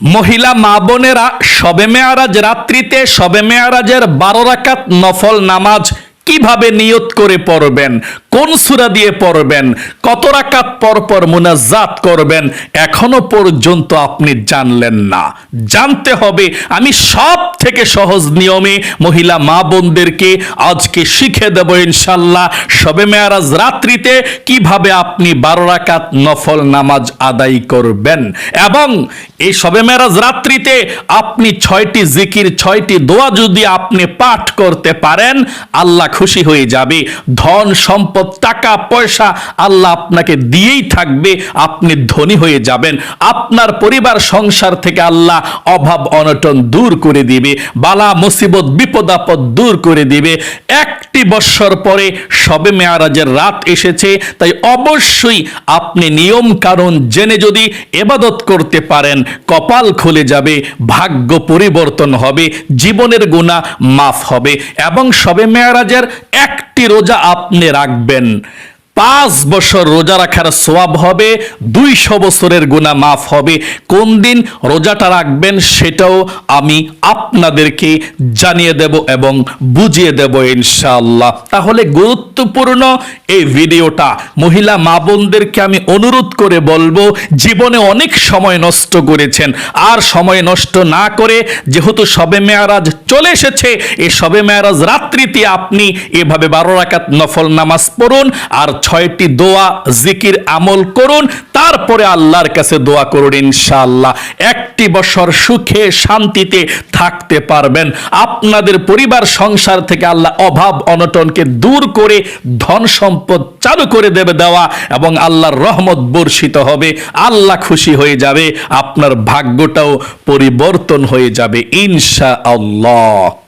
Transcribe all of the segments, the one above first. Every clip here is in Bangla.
মহিলা মা বোনেরা শবে মেয়ারাজ রাত্রিতে শবে মেয়ারাজের বারো রাকাত নফল নামাজ কীভাবে নিয়ত করে পড়বেন? কোন সূরা দিয়ে পড়বেন? কত রাকাত পর পর মুনাজাত করবেন? এখনও পর্যন্ত আপনি জানলেন না। জানতে হবে, আমি সব থেকে সহজ নিয়মে মহিলা মা বোনদেরকে আজকে শিখে দেব ইনশাল্লাহ শবে মেয়ারাজ রাত্রিতে কীভাবে আপনি বারো রাকাত নফল নামাজ আদায় করবেন। এবং এই শবে মেরাজ রাত্রিতে আপনি ছয়টি জিকির, ছয়টি দোয়া যদি আপনি পাঠ করতে পারেন, আল্লাহ খুশি হয়ে যাবে। ধন, সম্পদ, টাকা, পয়সা আল্লাহ আপনাকে দিয়েই থাকবে, আপনি ধনী হয়ে যাবেন। আপনার পরিবার, সংসার থেকে আল্লাহ অভাব, অনটন দূর করে দিবে, বালা, মুসিবত, বিপদ, আপদ দূর করে দিবে। একটি বৎসর পরে সবে মেয়ারাজের রাত এসেছে, তাই অবশ্যই আপনি নিয়ম কারণ জেনে যদি এবাদত করতে পারেন কপাল খুলে যাবে, ভাগ্য পরিবর্তন হবে, জীবনের গুণা মাফ হবে এবং সবে মেয়ারাজের একটি রোজা আপনি রাখবেন। পাঁচ বছর রোজা রাখার সোয়াব হবে, দুইশো বছরের গুণা মাফ হবে। কোন দিন রোজাটা রাখবেন সেটাও আমি আপনাদেরকে জানিয়ে দেব এবং বুঝিয়ে দেব ইনশাআল্লাহ। তাহলে গুরুত্বপূর্ণ এই ভিডিওটা, মহিলা মা বোনদেরকে আমি অনুরোধ করে বলব, জীবনে অনেক সময় নষ্ট করেছেন। আর সময় নষ্ট না করে যেহেতু সবে মেয়ারাজ চলে এসেছে, এই সবে মেয়ারাজ রাত্রিতে আপনি এভাবে বারো রাকাত নফল নামাজ পড়ুন, আর ছয়টি দোয়া, জিকির, আমল করুন, তারপরে আল্লাহর কাছে দোয়া করুন ইনশাআল্লাহ। একটি বছর সুখে, শান্তিতে থাকতে পারবেন। আপনাদের পরিবার, সংসার থেকে আল্লাহ অভাব, অনটনকে দূর করে, ধন সম্পদ চালু করে দেবে দেওয়া এবং আল্লাহর রহমত বর্ষিত হবে। আল্লাহ খুশি হয়ে যাবে, আপনার ভাগ্যটাও পরিবর্তন হয়ে যাবে ইনশা আল্লাহ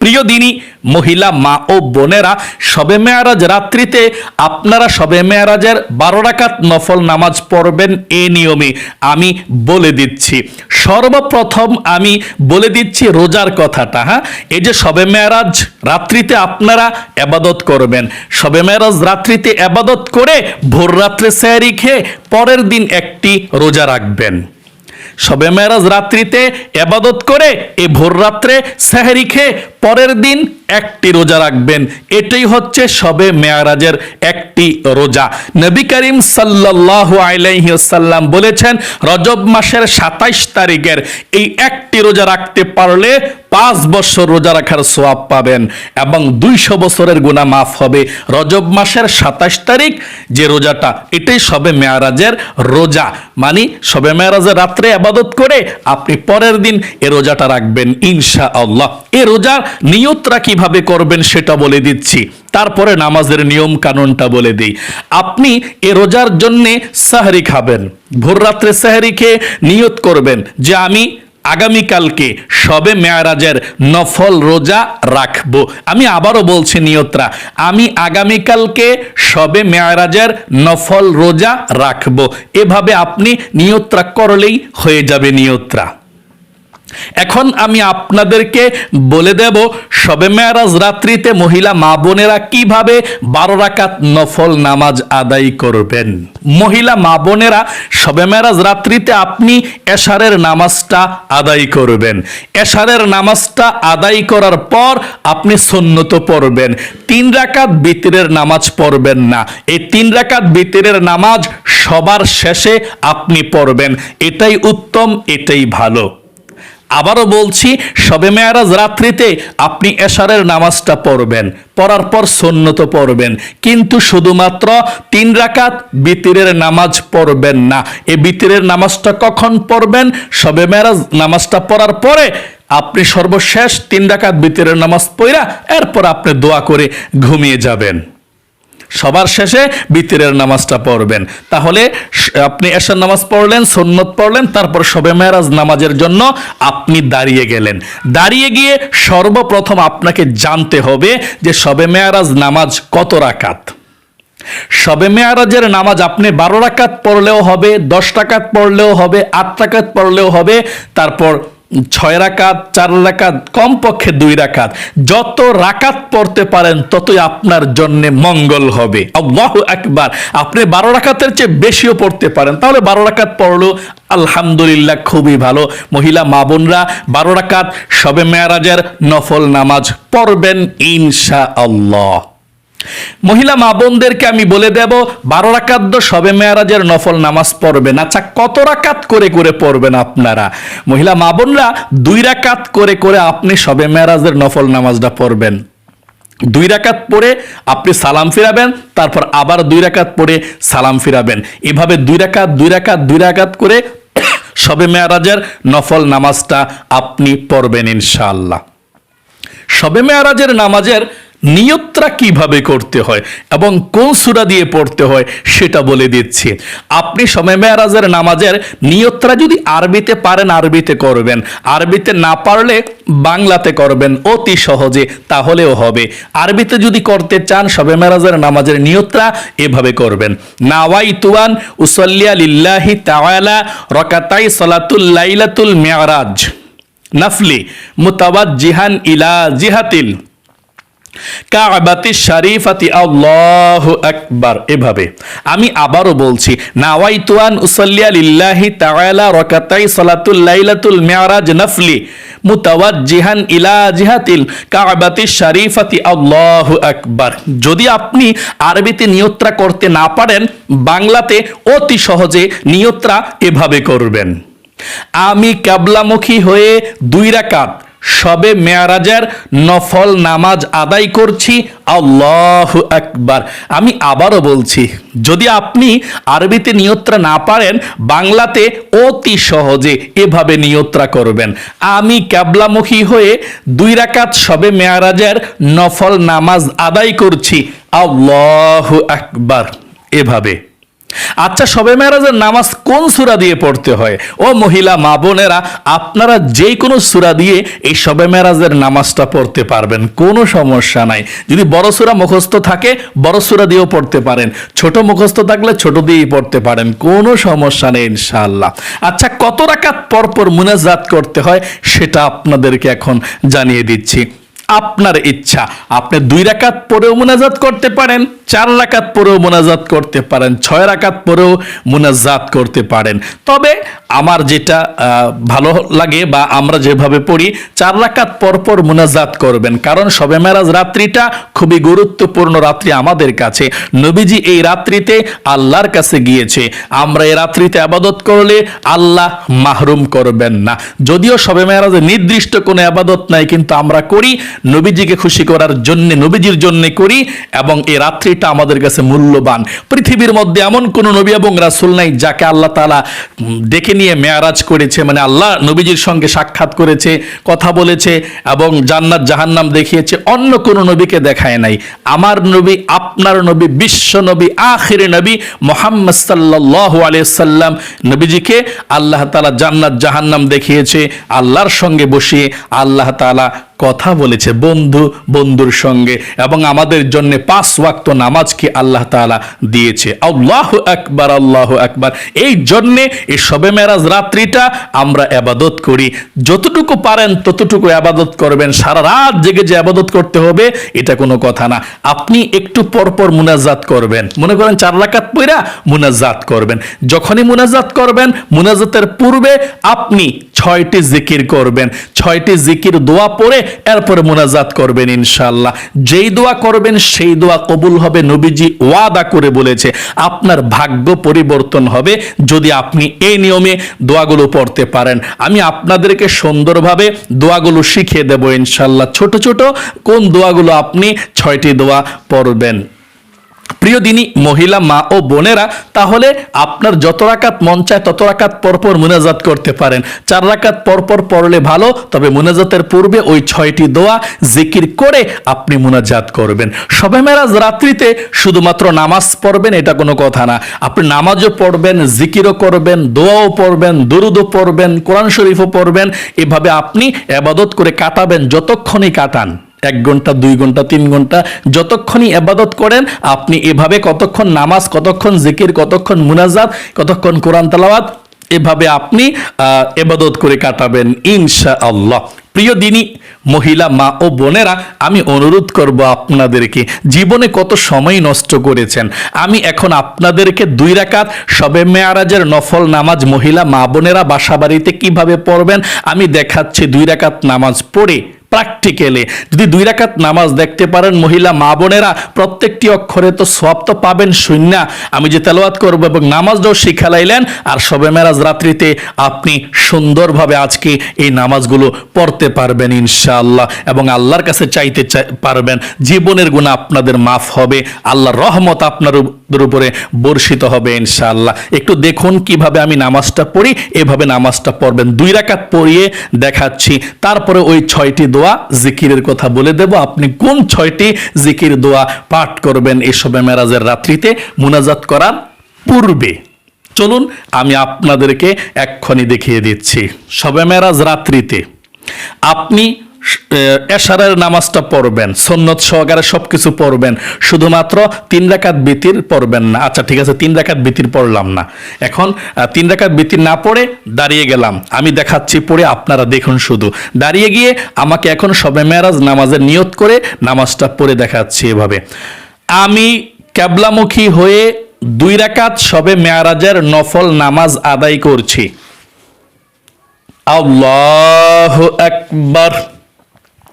প্রিয় দিনী, মহিলা মা ও বোনেরা শবে মেয়ারাজ রাত্রিতে আপনারা শবে মেয়ারাজের বারো রাকাত নফল নামাজ পড়বেন এ নিয়মে। আমি বলে দিচ্ছি, সর্বপ্রথম আমি বলে দিচ্ছি রোজার কথাটা হ্যাঁ? এই যে শবে মেয়ারাজ রাত্রিতে আপনারা এবাদত করবেন শবে মেয়ারাজ রাত্রিতে এবাদত করে ভোর রাত্রে স্যারি খেয়ে পরের দিন একটি রোজা রাখবেন। সবে মেরাজ রাত্রিতে এবাদত করে এ ভোর রাত্রে সেহরি খেয়ে পরের দিন একটি রোজা রাখবেন। এটাই হচ্ছে সবে মেয়ারাজের একটি রোজা। নবী করিম সাল্লাহ আলাইসাল্লাম বলেছেন, রজব মাসের সাতাইশ তারিখের এই একটি রোজা রাখতে পারলে পাঁচ বছর রোজা রাখার সোয়াব পাবেন এবং দুইশো বছরের গুণা মাফ হবে। রজব মাসের সাতাশ তারিখ, যে রোজাটা, এটাই সবে মেয়ারাজের রোজা। মানে সবে মেয়ারাজের রাত্রে আবাদত করে আপনি পরের দিন এ রোজাটা রাখবেন ইনশা আল্লাহ এ রোজার নিয়তরা কীভাবে করবেন সেটা বলে দিচ্ছি। তারপরে নামাজের নিয়ম কানুনটা বলে দিই। আপনি এ রোজার জন্যে সাহারি খাবেন, ভোর রাত্রে সাহারি খেয়ে নিয়ত করবেন যে আমি আগামীকালকে সবে মেয়ারাজের নফল রোজা রাখব। আমি আবারও বলছি, নিয়তরা, আমি আগামীকালকে সবে মেয়ারাজের নফল রোজা রাখব। এভাবে আপনি নিয়তরা করলেই হয়ে যাবে নিয়তরা। এখন আমি আপনাদেরকে বলে দেব, সবে মেয়ারাজ রাত্রিতে মহিলা মা বোনেরা কীভাবে বারো রাকাত নফল নামাজ আদায় করবেন? মহিলা মা বোনেরা, সবে মেয়ারাজ রাত্রিতে আপনি এশারের নামাজটা আদায় করবেন। এশারের নামাজটা আদায় করার পর আপনি সন্নত পড়বেন। তিন রাকাত বিতরের নামাজ পড়বেন না। এই তিন রাকাত বিতরের নামাজ সবার শেষে আপনি পড়বেন। এটাই উত্তম, এটাই ভালো। আবারও বলছি, সবে মেয়ারাজ রাত্রিতে আপনি এশারের নামাজটা পড়বেন, পড়ার পর সন্নত পড়বেন। কিন্তু শুধুমাত্র তিন রাকাত বিতিরের নামাজ পড়বেন না। এ বিতিরের নামাজটা কখন পড়বেন? সবে মেয়ারাজ নামাজটা পড়ার পরে আপনি সর্বশেষ তিন রাকাত বিতিরের নামাজ পড়া এরপর আপনি দোয়া করে ঘুমিয়ে যাবেন। সবার শেষে বিতিরের নামাজটা পড়বেন। তাহলে আপনি এশার নামাজ পড়লেন, সন্নত পড়লেন, তারপর শবে মেয়ারাজ নামাজের জন্য আপনি দাঁড়িয়ে গেলেন। দাঁড়িয়ে গিয়ে সর্বপ্রথম আপনাকে জানতে হবে যে শবে মেয়ারাজ নামাজ কত রাকাত। শবে মেয়ারাজের নামাজ আপনি বারো রাকাত পড়লেও হবে, দশ টাকাত পড়লেও হবে, আট টাকাত পড়লেও হবে, তারপর ছয় রাকাত, চার রাকাত, কমপক্ষে দুই রাকাত। যত রাকাত পড়তে পারেন, ততই আপনার জন্য মঙ্গল হবে। আল্লাহ একবার আপনি বারো রাকাতের চেয়ে বেশিও পড়তে পারেন। তাহলে বারো রাকাত পড়ল, আলহামদুলিল্লাহ খুবই ভালো। মহিলা, মা বোনরা, বারো রাকাত, সবে মেয়ারাজের নফল নামাজ পড়বেন ইনশা আল্লাহ মহিলা মা বোনদেরকে আমি বলে দেব, বারো রাকাত সবে মেয়ারাজের নফল নামাজ পড়বেন আচ্ছা কত রাকাত করে করে পড়বেন আপনারা? মহিলা মা বোনরা, দুই রাকাত করে করে আপনি সবে মেয়ারাজের নফল নামাজটা পড়বেন। দুই রাকাত পড়ে আপনি সালাম ফিরাবেন, তারপর আবার দুই রাকাত পড়ে সালাম ফিরাবেন। এভাবে দুই রাকাত দুই রাকাত দুই রাকাত করে সবে মেয়ারাজের নফল নামাজটা আপনি পড়বেন ইনশাআল্লাহ। সবে মেয়ারাজের নামাজের নিয়ত্রা কীভাবে করতে হয় এবং কোন সুরা দিয়ে পড়তে হয় সেটা বলে দিচ্ছি। আপনি সবে মেয়ারাজের নামাজের নিয়ত্রা যদি আরবিতে পারেন আরবিতে করবেন। আরবিতে না পারলে বাংলাতে করবেন অতি সহজে, তাহলেও হবে। আরবিতে যদি করতে চান সবে মেয়ারাজের নামাজের নিয়ত্রা এভাবে করবেন। নাওয়াই তুয়ান উসল্লিয়া লিল্লাহি তাওয়ালা রকাতাই সলাতুল লাইলাতুল মেয়ারাজ। নাফলি মুতাবাদ জিহান ইলা জিহাতিল। কাবাতি শরীফাতি আল্লাহ আকবার। এভাবে। আমি আবারও বলছি, নাওয়াইতুয়ান উসাল্লিয়া লিল্লাহি তাআলা রাকাতাই সালাতুল লাইলাতুল মিরাজ নফলি মুতাওয়াজ্জিহান ইলা জিহাতিল কাবাতি শরীফাতি আল্লাহু আকবার। যদি আপনি আরবিতে নিয়ত্রা করতে না পারেন, বাংলাতে অতি সহজে নিয়ত্রা এভাবে করবেন। আমি কাবলামুখী হয়ে দুই রাকাত সবে মেয়ারাজের নফল নামাজ আদায় করছি। আল্লাহ একবার আমি আবারও বলছি, যদি আপনি আরবিতে নিয়ত্রা না পারেন, বাংলাতে অতি সহজে এভাবে নিয়ত্রা করবেন। আমি ক্যাবলামুখী হয়ে দুই রাকাত সবে মেয়ারাজের নফল নামাজ আদায় করছি। আল্লাহ একবার এভাবে। আচ্ছা সবে মেরাজের নামাজ কোন সুরা দিয়ে পড়তে হয়? ও মহিলা, মা বোনেরা, আপনারা যে কোনো সুরা দিয়ে এই সবে মেরাজের নামাজটা পড়তে পারবেন। কোনো সমস্যা নাই। যদি বড় সুরা মুখস্থ থাকে, বড় সুরা দিয়েও পড়তে পারেন। ছোট মুখস্থ থাকলে ছোট দিয়েই পড়তে পারেন। কোনো সমস্যা নেই, ইনশাআল্লাহ। আচ্ছা কত রাকাত পরপর মুনাজাত করতে হয় সেটা আপনাদেরকে এখন জানিয়ে দিচ্ছি। আপনার ইচ্ছা, আপনি দুই রাকাত পরেও মুনাজাত করতে পারেন চার রাকাত পরেও মোনাজাত করতে পারেন, ছয় রাকাত পরেও মোনাজাত করতে পারেন। তবে আমার যেটা ভালো লাগে বা আমরা যেভাবে পড়ি, চার রাকাত পরপর মোনাজাত করবেন। কারণ সবে মেরাজ রাত্রিটা খুবই গুরুত্বপূর্ণ রাত্রি আমাদের কাছে। নবীজি এই রাত্রিতে আল্লাহর কাছে গিয়েছে। আমরা এই রাত্রিতে আবাদত করলে আল্লাহ মাহরুম করবেন না। যদিও সবে মেয়ারাজে নির্দিষ্ট কোনো আবাদত নাই, কিন্তু আমরা করি, নবীজিকে খুশি করার জন্য, নবীজির জন্য করি এবং এই রাত্রিটা আমাদের কাছে মূল্যবান। পৃথিবীর মধ্যে এমন কোন নবী এবং রাসুল নাই যাকে আল্লাহ তালা ডেকে নিয়ে মেয়ারাজ করেছে মানে আল্লাহ নবীজির সঙ্গে সাক্ষাৎ করেছে, কথা বলেছে এবং জান্নাত জাহান্নাম দেখিয়েছে, অন্য কোনো নবীকে দেখায় নাই। আমার নবী, আপনার নবী, বিশ্ব নবী, আখির নবী মোহাম্মদ সাল্লাহ আলিয়াল্লাম নবীজিকে আল্লাহ তালা জান্নাত জাহান্নাম দেখিয়েছে, আল্লাহর সঙ্গে বসিয়ে আল্লাহ তালা কথা বলেছে, বন্ধু, বন্ধুর সঙ্গে এবং আমাদের জন্য পাঁচ ওয়াক্ত নামাজকে আল্লাহ তাআলা দিয়েছে। আল্লাহ আকবার আল্লাহ আকবার। এই জন্যে এই সবে মেরাজ রাত্রিটা আমরা আবাদত করি। যতটুকু পারেন ততটুকু আবাদত করবেন। সারা রাত জেগে যে আবাদত করতে হবে, এটা কোনো কথা না। আপনি একটু পরপর মুনাজাত করবেন। মনে করেন চার রাকাত পইরা মুনাজাত করবেন। যখনই মুনাজাত করবেন, মুনাজাতের পূর্বে আপনি ছয়টি জিকির করবেন, ছয়টি জিকির দোয়া পড়ে এরপরে মোনাজাত করবেন ইনশাল্লাহ যেই দোয়া করবেন, সেই দোয়া কবুল হবে, নবীজি ওয়াদা করে বলেছে। আপনার ভাগ্য পরিবর্তন হবে যদি আপনি এই নিয়মে দোয়াগুলো পড়তে পারেন। আমি আপনাদেরকে সুন্দরভাবে দোয়াগুলো শিখিয়ে দেব ইনশাল্লাহ ছোট ছোট কোন দোয়াগুলো আপনি ছয়টি দোয়া পড়বেন? প্রিয় দিনী, মহিলা, মা ও বোনেরা, তাহলে আপনার যত রাকাত মন চায় তত রাকাত পরপর মুনাজাত করতে পারেন। চার রাকাত পরপর পড়লে ভালো, তবে মুনাজাতের পূর্বে ওই ছয়টি দোয়া জিকির করে আপনি মুনাজাত করবেন। সবে মেরাজ রাত্রিতে শুধুমাত্র নামাজ পড়বেন, এটা কোনো কথা না। আপনি নামাজও পড়বেন, জিকিরও করবেন, দোয়াও পড়বেন, দুরুদও পড়বেন, কোরআন শরীফও পড়বেন। এভাবে আপনি আবাদত করে কাটাবেন, যতক্ষণই কাটান। এক ঘণ্টা, দুই ঘণ্টা, তিন ঘণ্টা, যতক্ষণই আবাদত করেন, আপনি এভাবে কতক্ষণ নামাজ, কতক্ষণ জিকির, কতক্ষণ মুনাজাত, কতক্ষণ কোরআন তালাওয়াত, এভাবে আপনি এবাদত করে কাটাবেন ইনশা আল্লাহ প্রিয় দিনী, মহিলা, মা ও বোনেরা, আমি অনুরোধ করব আপনাদেরকে, জীবনে কত সময় নষ্ট করেছেন? আমি এখন আপনাদেরকে দুই রাকাত সবে মেয়ারাজের নফল নামাজ মহিলা, মা বোনেরা বাসা বাড়িতে কীভাবে পড়বেন, আমি দেখাচ্ছি দুই রাকাত নামাজ পড়ে। প্র্যাকটিক্যালে যদি দুই রাকাত নামাজ দেখতে পারেন, মহিলা, মা বোনেরা, প্রত্যেকটি অক্ষরে তো সব তো পাবেন, শূন্য। আমি যে তেলাওয়াত করব এবং নামাজটাও শিখা লাইলেন, আর সবে মেরাজ রাত্রিতে আপনি সুন্দরভাবে আজকে এই নামাজগুলো পড়তে পারবেন ইনশাআল্লাহ। এবং আল্লাহর কাছে চাইতে চাই- পারবেন, জীবনের গুণা আপনাদের মাফ হবে, আল্লাহর রহমত আপনার উপরে বর্ষিত হবে ইনশাআল্লাহ। একটু দেখুন কীভাবে আমি নামাজটা পড়ি, এভাবে নামাজটা পড়বেন। দুই রাকাত পড়িয়ে দেখাচ্ছি, তারপরে ওই ছয়টি দোয়া জিকিরের কথা বলে দেব। আপনি কোন ছয়টি জিকির দোয়া পাঠ করবেন এই সবে মেরাজের রাত্রিতে মুনাজাত করার পূর্বে। চলুন, আমি আপনাদেরকে এক্ষণি দেখিয়ে দিচ্ছি। সবে মেরাজ রাত্রিতে আপনি এশারের নামাজটা পড়বেন, সন্নত সহকারে সবকিছু পড়বেন, শুধুমাত্র তিন রাকাত বিতির পড়বেন না। আচ্ছা ঠিক আছে, তিন রাকাত বিতির পড়লাম না। এখন তিন রাকাত বিতির না পড়ে দাঁড়িয়ে গেলাম। আমি দেখাচ্ছি পড়ে, আপনারা দেখুন শুধু। দাঁড়িয়ে গিয়ে আমাকে এখন সবে মেরাজ নামাজের নিয়ত করে নামাজটা পড়ে দেখাচ্ছি এভাবে। আমি ক্যাবলামুখী হয়ে দুই রাকাত সবে মেয়ারাজের নফল নামাজ আদায় করছি। আল্লাহ একবার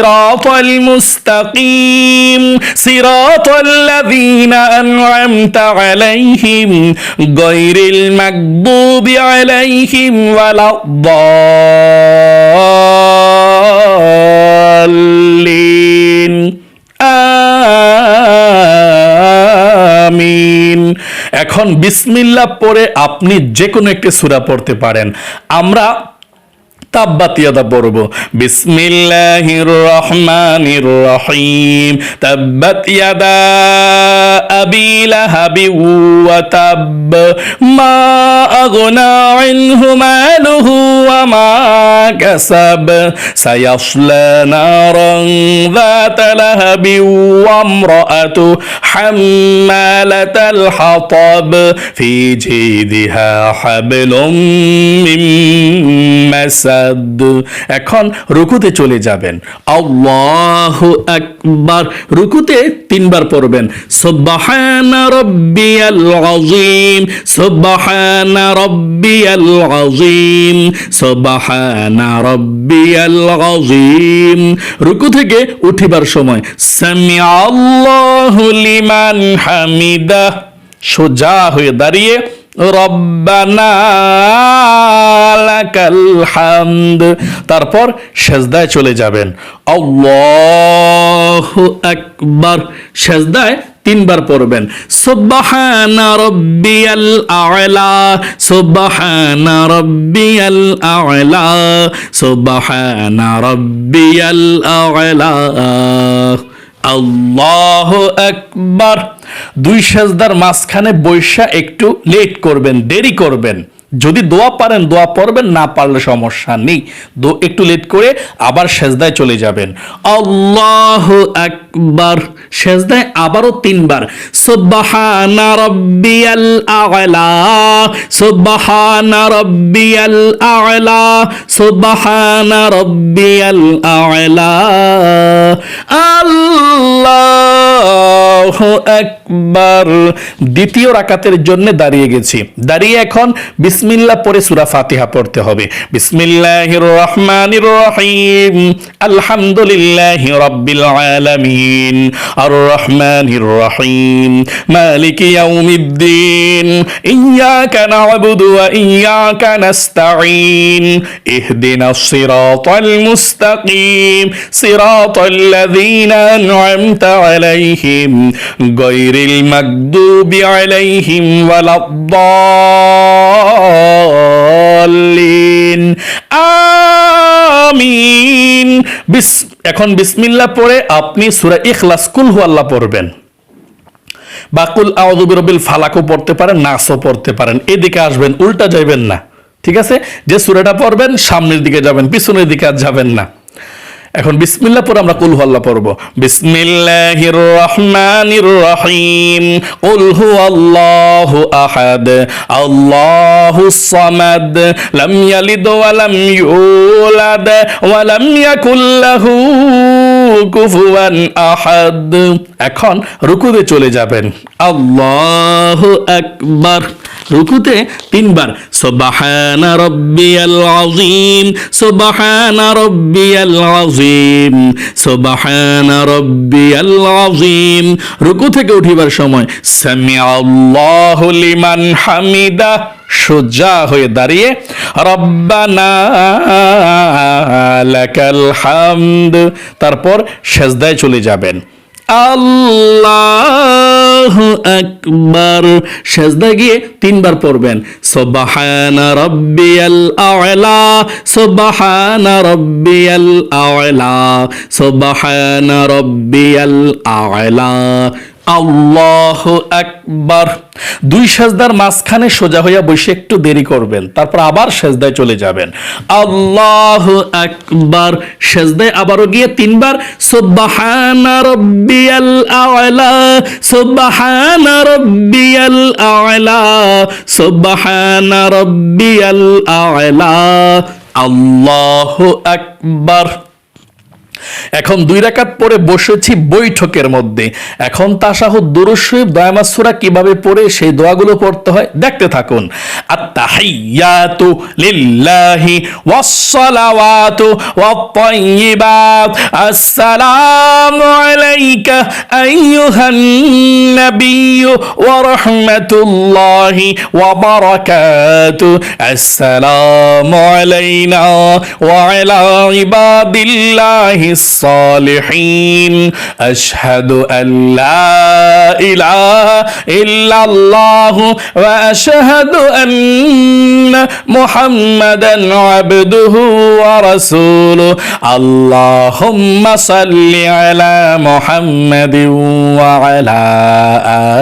الصراط المستقيم صراط الذين أنعمت عليهم غير المغضوب عليهم ولا الضالين আমিন এখন বিসমিল্লাহ পড়ে আপনি যে কোনো একটি সূরা পড়তে পারেন আমরা তাব্বাত ইয়াদা পড়ব। বিসমিল্লাহির রহমানির রহিম তাব্বাত ইয়াদা আবি লাহাবি ওয়া তাব মা আগনা আনহু মালুহু ওয়া মা কাসাব সায়াসলা নারান ذات لهب وامرأته حمالة الحطب في جيدها حبل من مسد এখন রুকুতে চলে যাবেন আল্লাহু আকবার রুকুতে তিনবার পড়বেন সুবহানা রাব্বিয়াল আযীম সুবহানা রাব্বিয়াল আযীম সুবহানা রাব্বিয়াল আযীম। রুকু থেকে উঠিবার সময় সামি আল্লাহু লিমান হামিদা। সোজা হয়ে দাঁড়িয়ে, রব্বানা লাকাল হামদ। তারপর সেজদায় চলে যাবেন। আল্লাহু আকবার। সেজদায় তিনবার পড়বেন। সুবহানা রাব্বিয়াল আ'লা, সুবহানা রাব্বিয়াল আ'লা, সুবহানা রাব্বিয়াল আ'লা। আল্লাহু আকবার। দুই সেজদার মাঝখানে বৈশা একটু লেট করবেন, দেরি করবেন। যদি দোয়া পারেন, দোয়া পড়বেন, না পারলে সমস্যা নেই। দো, একটু লেট করে আবার সেজদায় চলে যাবেন। আল্লাহ একবার সেজদায় আবারও তিনবার। সুবহানা রাব্বিয়াল আ'লা, সুবহানা রাব্বিয়াল আ'লা, সুবহানা রাব্বিয়াল আ'লা। আল্লাহু আকবার দ্বিতীয় রাকাতের জন্য দাঁড়িয়ে গেছি। দাঁড়িয়ে এখন বিসমিল্লাহ পরে সূরা ফাতিহা পড়তে হবে। বিসমিল্লাহির রহমানির রহিম আলহামদুলিল্লাহি রাব্বিল আলামিন। আর রহমানির রহিম মালিকি ইয়াউমিদ্দিন। ইয়াকা না'বুদু ওয়া ইয়াকা নাস্তাঈন। ইহদিনাস সিরাতাল মুস্তাকিম। সিরাতাল লাযীনা আন'আমতা আলাইহিম। গায়রিল মাগদুবি আলাইহিম ওয়ালাদ-দাল্লিন আমিন এখন বিসমিল্লাহ পড়ে আপনি সূরা ইখলাস কুল হুয়াল্লাহ পড়বেন। বাকুল আউযু বিরব্বিল ফালাকও পড়তে পারেন, নাসও পড়তে পারেন। এদিকে আসবেন, উল্টা যাইবেন না। ঠিক আছে? যে সূরাটা পড়বেন, সামনের দিকে যাবেন, পিছনের দিকে আর যাবেন না। এখন বিসমিল্লাহ পরে আমরা কুল হুয়াল্লাহ পড়ব। বিসমিল্লাহির রহমানির রহিম কুল হুয়াল্লাহু আহাদ। আল্লাহুস সামাদ। লাম ইয়ালিদ ওয়া লাম ইউলাদ। ওয়া লাম ইয়াকুল লাহু আহাদ। এখন রুকুতে চলে যাবেন। আল্লাহু আকবার। রুকুতে তিনবার। সুবহান রাব্বিয়াল আযীম রুকু থেকে উঠিবার সময় সামি সামিআল্লাহু লিমান হামিদা। সোজা হয়ে দাঁড়িয়ে, রব্বানা তারপর সেজদায় চলে যাবেন। আল্লাহ আকবার সেজদা গিয়ে তিনবার পড়বেন। সুবহানা আ'লা সুবহানা রাব্বিয়াল আ'লা সুবহানা রাব্বিয়াল আ'লা আল্লাহ একবার দুই সেজদার মাঝখানে সোজা হইয়া বসে একটু দেরি করবেন, তারপর আবার সেজদায় চলে যাবেন। আল্লাহ আকবার। সেজদায় আবারও গিয়ে তিনবার আল্লাহু আকবার। এখন দুই রাকাত পরে বসেছি বৈঠকের মধ্যে। এখন তাশাহুদ দুরুশরীফ দয়ামাসুরা কীভাবে পড়ে সেই দোয়াগুলো পড়তে হয়, দেখতে থাকুন। ওয়া আসসালামু আলাইনা ওয়া আলা ইবাদিল্লাহি الصالحين. أشهد أن لا إله إلا الله وأشهد أن محمدا عبده ورسوله. اللهم صل على محمد وعلى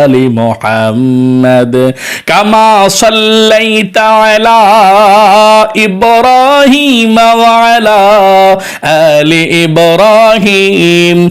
آل محمد. كما صليت على إبراهيم وعلى آل إبراهيم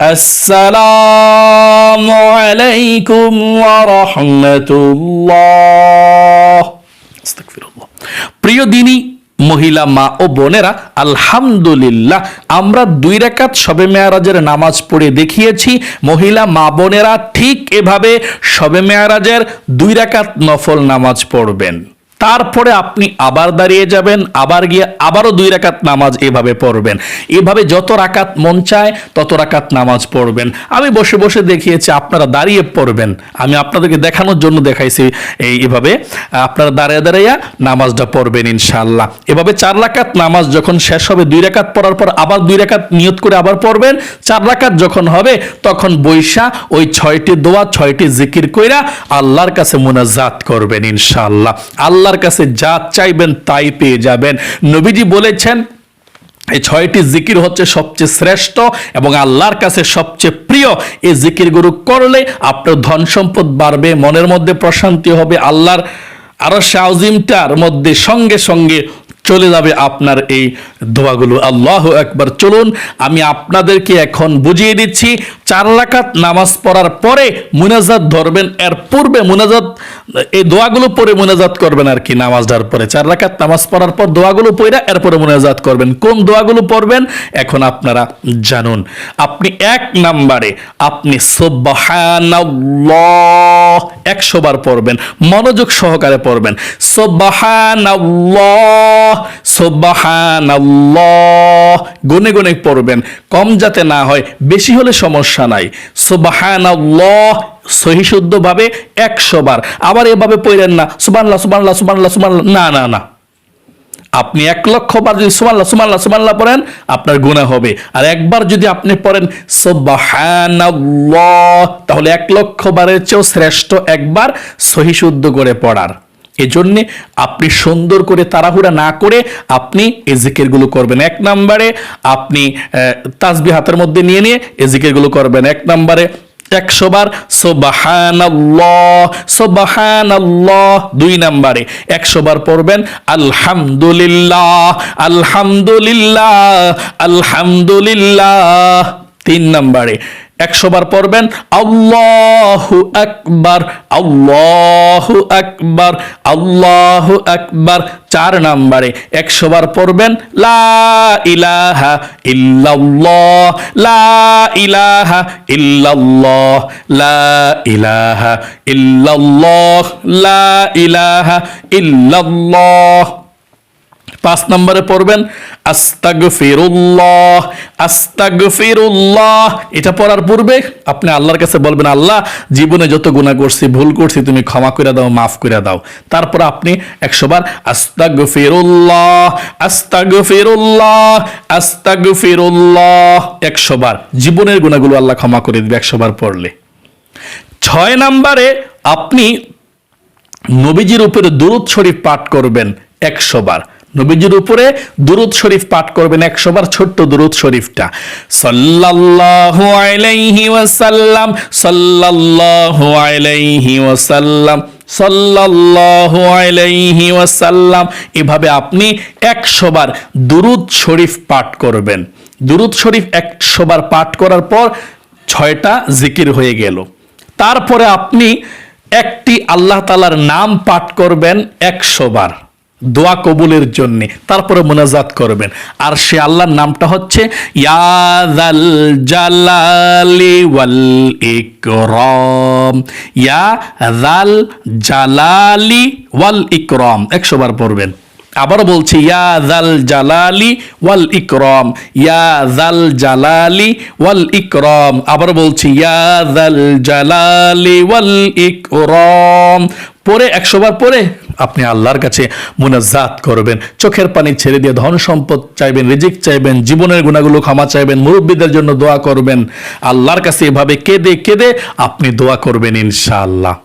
السلام عليكم ورحمة الله استغفر الله প্রিয় দিনী মহিলা মা ও বোনেরা আলহামদুলিল্লাহ আমরা দুই রাকাত শবে মেয়ারাজের নামাজ পড়ে দেখিয়েছি মহিলা মা বোনেরা ঠিক এভাবে শবে মেয়ারাজের দুই রাকাত নফল নামাজ পড়বেন তারপরে আপনি আবার দাঁড়িয়ে যাবেন, আবার গিয়ে আবারও দুই রাকাত নামাজ এভাবে পড়বেন। এভাবে যত রাকাত মন চায়, তত রাকাত নামাজ পড়বেন। আমি বসে বসে দেখিয়েছি, আপনারা দাঁড়িয়ে পড়বেন। আমি আপনাদেরকে দেখানোর জন্য দেখাইছি এই এভাবে। আপনারা দাঁড়িয়ে দাঁড়িয়ে নামাজটা পড়বেন ইনশাআল্লাহ। এভাবে চার রাকাত নামাজ যখন শেষ হবে, দুই রাকাত পড়ার পর আবার দুই রাকাত নিয়ত করে আবার পড়বেন। চার রাকাত যখন হবে, তখন বৈশা ওই ছয়টি দোয়া, ছয়টি জিকির কইরা আল্লাহর কাছে মুনাজাত করবেন ইনশাআল্লাহ। আল্লাহর কাছে যা চাইবেন তাই পেয়ে যাবেন। নবীজি বলেছেন এই ছয়টি জিকির হচ্ছে সবচেয়ে শ্রেষ্ঠ এবং আল্লাহর কাছে সবচেয়ে প্রিয়। এই জিকিরগুলো করলে আপনার ধন সম্পদ বাড়বে, মনের মধ্যে প্রশান্তি হবে, আল্লাহর আরও সাউজিমটার মধ্যে সঙ্গে সঙ্গে চলে যাবে আপনার এই দোয়াগুলো, আল্লাহ একবার চলুন, আমি আপনাদেরকে এখন বুঝিয়ে দিচ্ছি, চার রাকাত নামাজ পড়ার পরে মুনাজাত ধরবেন, এর পূর্বে মুনাজাত, এই দোয়াগুলো পরে মুনাজাত করবেন আর কি নামাজটার পরে। চার রাকাত নামাজ পড়ার পর দোয়াগুলো পড়া এরপরে মুনাজাত করবেন। কোন দোয়াগুলো পড়বেন? এখন আপনারা জানুন, আপনি এক নাম্বারে, আপনি সুবহানাল্লাহ একশো বার পড়বেন, মনোযোগ সহকারে পড়বেন। সুবহানাল্লাহ সুবহানাল্লাহ গুনে গুনে পড়বেন। কম যাতে না হয়, বেশি হলে সমস্যা নাই। সুবহানাল্লাহ। সহি শুদ্ধভাবে একশো বার। আবার এভাবে পড়েন না, সুবহানাল্লাহ সুবহানাল্লাহ সুবহানাল্লাহ সুবহানাল্লাহ। না না না। আপনি এক লক্ষ বার যদি সুমাল্লা সুমাল্লা সুমাল্লা পড়েন, আপনার গুণা হবে। আর একবার যদি আপনি পড়েন, সুবহানাল্লাহ, তাহলে এক লক্ষ বারের চেয়েও শ্রেষ্ঠ একবার সহি শুদ্ধ করে পড়ার। এজন্য আপনি সুন্দর করে তাড়াহুড়া না করে আপনি এই জিকিরগুলো করবেন। এক নম্বরে আপনি তাসবি হাতের মধ্যে নিয়ে নিয়ে এই করবেন। এক নম্বরে একশো বার সোবাহানাল্লাহ। দুই নাম্বারে একশো বার পড়বেন, আলহামদুলিল্লাহ আলহামদুলিল্লাহ আলহামদুলিল্লাহ। তিন নাম্বারে একশো বার পড়বেন, আল্লাহু আকবার আল্লাহু আকবার আল্লাহু আকবার চার নাম্বারে একশো বার পড়বেন, লা ইলাহা ইল্লাল্লাহ, লা ইলাহা ইল্লাল্লাহ, লা ইলাহা ইল্লাল্লাহ, লা ইলাহা ইল্লাল্লাহ। পাঁচ নম্বরে পড়বেন আস্তাগ ফিরুল্লাহ আস্তাগ ফিরুল্লাহ এটা পড়ার পূর্বে আপনি আল্লাহর কাছে বলবেন, আল্লাহ, জীবনে যত গুণা করছি, ভুল করছি, তুমি ক্ষমা করে দাও, মাফ করে দাও। তারপর আপনি একশো বার আস্তাগ ফিরুল্লাহ আস্তাগ ফিরুল্লাহ আস্তাগ ফিরুল্লাহ একশো বার জীবনের গুণাগুলো আল্লাহ ক্ষমা করে দিবে একশো বার পড়লে। ছয় নম্বরে আপনি নবীজির উপরে দুরুদ শরীফ পাঠ করবেন একশো বার নবীজির উপরে দুরুদ শরীফ পাঠ করবেন, একশোবার ছোট্ট দুরুদ শরীফটা। সাল্লাল্লাহু আলাইহি ওয়াসাল্লাম, সাল্লাল্লাহু আলাইহি ওয়াসাল্লাম, সাল্লাল্লাহু আলাইহি ওয়াসাল্লাম, এভাবে আপনি একশোবার দুরুদ শরীফ পাঠ করবেন। দুরুদ শরীফ একশোবার পাঠ করার পর ছয়টা জিকির হয়ে গেল। তারপরে আপনি একটি আল্লাহ তালার নাম পাঠ করবেন একশোবার। বার দোয়া কবুলের জন্যে, তারপরে মোনাজাত করবেন। আর সে আল্লাহর নামটা হচ্ছে ইয়াদাল জালালি ওয়াল ইকরাম। ইয়াদাল জালালি ওয়াল ইকরাম। একশো বার পড়বেন। আবার বলছি ইয়া জাল জালালি ওয়াল ইকরম। ইয়া জাল জালালি ওয়াল ইকরম। আবার বলছি ইয়া জাল জালালি ওয়াল ইকরম। পরে একশোবার পরে আপনি আল্লাহর কাছে মুনাজাত করবেন। চোখের পানি ছেড়ে দিয়ে ধন সম্পদ চাইবেন, রিজিক চাইবেন, জীবনের গুণাগুলো ক্ষমা চাইবেন, মুরব্বীদের জন্য দোয়া করবেন। আল্লাহর কাছে এভাবে কেঁদে কেঁদে আপনি দোয়া করবেন ইনশাআল্লাহ।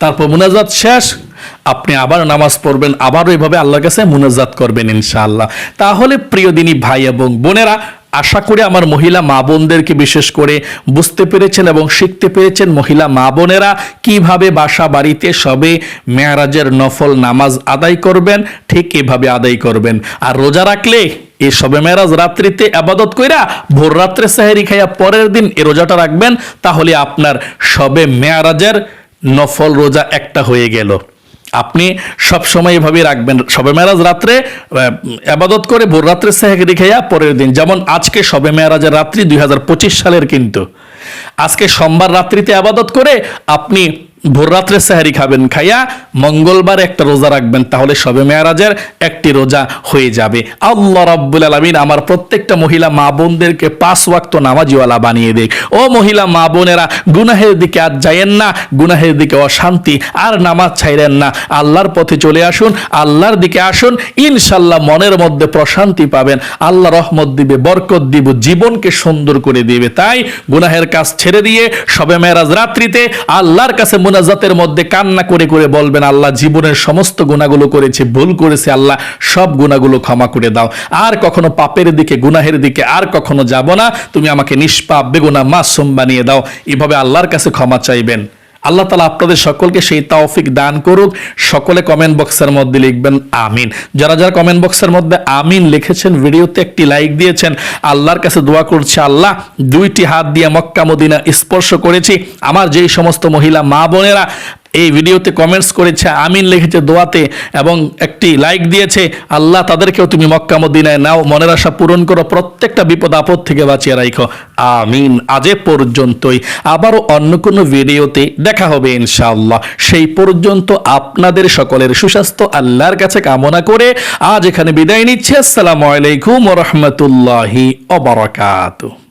তারপর মুনাজাত শেষ, আপনি আবার নামাজ পড়বেন, আবারও এভাবে আল্লাহর কাছে মুনাজাত করবেন ইনশাআল্লাহ। তাহলে প্রিয় দিনী ভাই এবং বোনেরা আশা করি আমার মহিলা মা বোনদেরকে বিশেষ করে বুঝতে পেরেছেন এবং শিখতে পেরেছেন মহিলা মা বোনেরা কীভাবে বাসা বাড়িতে সবে মেয়ারাজের নফল নামাজ আদায় করবেন, ঠিক এভাবে আদায় করবেন। আর রোজা রাখলে এই সবে মেরাজ রাত্রিতে আবাদত কইরা ভোর রাত্রে সাহেরি খাইয়া পরের দিন এ রোজাটা রাখবেন, তাহলে আপনার সবে মেয়ারাজের নফল রোজা একটা হয়ে গেল। আপনি সব সময় এভাবে রাখবেন। সবে মেরাজ রাত্রে আবাদত করে ভোর রাত্রে সেহেরি খেয়া, পরের দিন। যেমন আজকে সবে মেয়ারাজের রাত্রি দুই হাজার পঁচিশ সালের কিন্তু। আজকে সোমবার রাত্রিতে আবাদত করে আপনি ভোর রাত্রে সাহারি খাবেন, খাইয়া মঙ্গলবার একটা রোজা রাখবেন, তাহলে সবে মেয়ারাজের একটি রোজা হয়ে যাবে। আল্লাহ রাব্বুল আলামিন আমার প্রত্যেকটা মহিলা, মা বোনদেরকে পাঁচ ওয়াক্ত নামাজিওয়ালা বানিয়ে দেয় ও মহিলা, মা বোনেরা, গুনাহের দিকে আর যায়েন না, গুনাহের দিকে অশান্তি আর নামাজ ছাইরেন না। আল্লাহর পথে চলে আসুন, আল্লাহর দিকে আসুন, ইনশাল্লাহ মনের মধ্যে প্রশান্তি পাবেন। আল্লাহ রহমত দিবে, বরকত দিব, জীবনকে সুন্দর করে দিবে। তাই গুনাহের কাজ ছেড়ে দিয়ে সবে মেরাজ রাত্রিতে আল্লাহর কাছে মুনাজাতের মধ্যে কান্না করে করে বলবেন, আল্লাহ জীবনের সমস্ত গুণাগুলো করেছে, ভুল করেছে, আল্লাহ সব গুণাগুলো ক্ষমা করে দাও। আর কখনো পাপের দিকে, গুনাহের দিকে আর কখনো যাব না। তুমি আমাকে নিষ্পাপ বেগুনা মাসুম বানিয়ে দাও। এভাবে আল্লাহর কাছে ক্ষমা চাইবেন। আল্লাহ তালা আপনাদের সকলকে সেই তাওফিক দান করুক। সকলে কমেন্ট বক্সের মধ্যে লিখবেন, আমিন। যারা যারা কমেন্ট বক্সের মধ্যে আমিন লিখেছেন, ভিডিওতে একটি লাইক দিয়েছেন, আল্লাহর কাছে দোয়া করছে, আল্লাহ, দুইটি হাত দিয়ে মক্কা মদিনা স্পর্শ করেছি। আমার যেই সমস্ত মহিলা মা বোনেরা এই ভিডিওতে কমেন্টস করেছে আমিন লিখেছে দোয়াতে এবং একটি লাইক দিয়েছে, আল্লাহ তাদেরকেও তুমি মক্কা মদিনায় নাও, মনের আশা পূরণ করো, প্রত্যেকটা বিপদ আপদ থেকে বাঁচিয়ে রাখো আমিন, আজে পর্যন্তই। আবারও অন্য কোনো ভিডিওতে দেখা হবে ইনশাআল্লাহ। সেই পর্যন্ত আপনাদের সকলের সুস্বাস্থ্য, আল্লাহর কাছে কামনা করে আজ এখানে বিদায় নিচ্ছে। আসসালামু আলাইকুম রহমতুল্লাহি অবরাকাতু